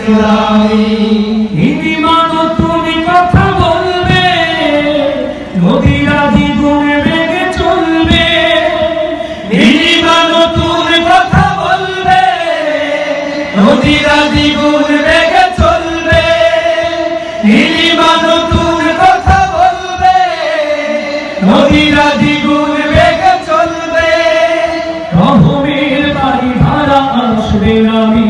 ইসলামী নীতিমান তুমি কথা বলবে নদীরা দ্বিগুণ বেগে চলবে। কথা বলবে নদীরা দ্বিগুণ বেগে চলবে। কথা বলবে নদীরা দ্বিগুণ বেগে চলবে। রহমের বাড়ি ভাড়া আসবে নামি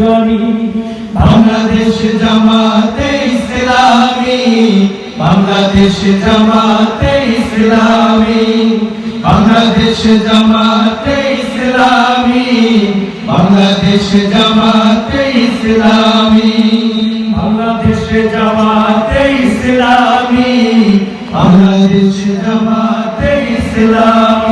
জানি বাংলাদেশ জামাতে ইসলামী, বাংলাদেশ জামাতে ইসলামী, বাংলাদেশ জামাতে ইসলামী, বাংলাদেশ জামাতে ইসলামী, বাংলাদেশ জামাতে ইসলামী, বাংলাদেশ জামাতে ইসলামী।